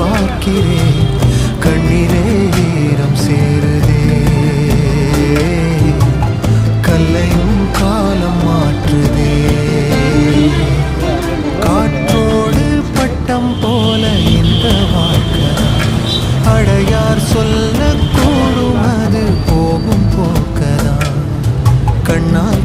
பார்க்கிறேன் கண்ணிலே ஈரம் சேருதே. கல்லையும் காலம் மாற்றுதே. காற்றோடு பட்டம் போல இந்த வாழ்க்கை. அடையார் சொல்ல சொல்லக்கூடும் அது போகும் போக்கதான். கண்ணால்